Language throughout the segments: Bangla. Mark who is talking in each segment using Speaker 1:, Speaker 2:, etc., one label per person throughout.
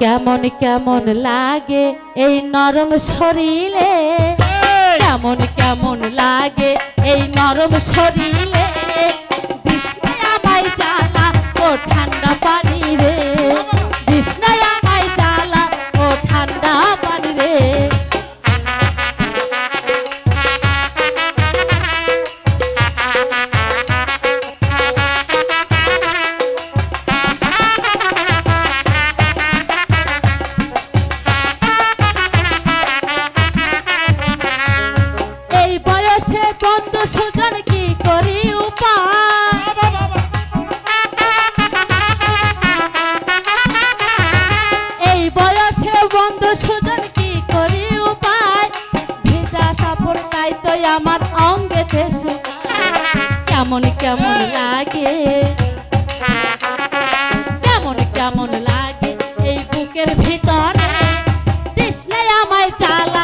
Speaker 1: কেমন কেমন লাগে এই নরম শরীরে? কেমন কেমন লাগে এই নরম শরীরে? বৃষ্টি আমায় জ্বালা ও ঠান্ডা আমার অঙ্গেতে কেমন কেমন লাগে? কেমন কেমন লাগে এই বুকের ভিতরে? তৃষ্ণায় আমায় জ্বালা।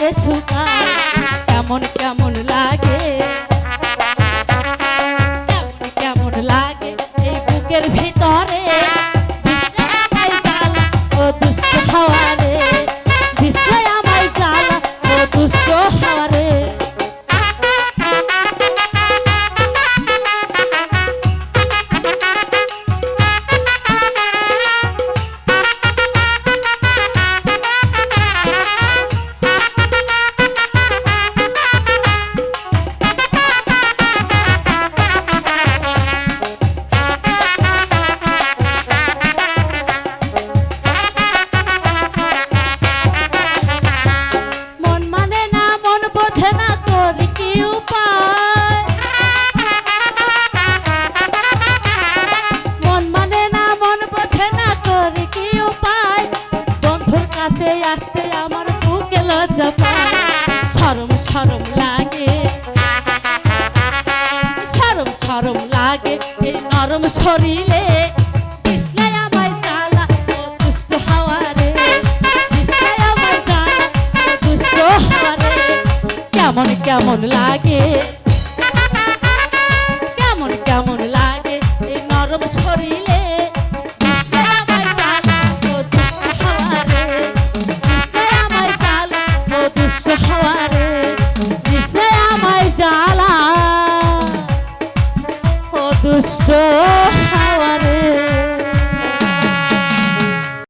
Speaker 1: অঙ্গেতে শুকায়। কেমন কেমন লাগে? কেমন কেমন লাগে? এই বুকের ভিতরে কাছে আসতে আমার বুকে লজ্জা পায়। সরম সরম লাগে। সরম সরম লাগে এই নরম শরীরে। কেমন কেমন লাগে? কেমন কেমন লাগে এই নরম শরীরে? দুষ্ট হাওয়ারে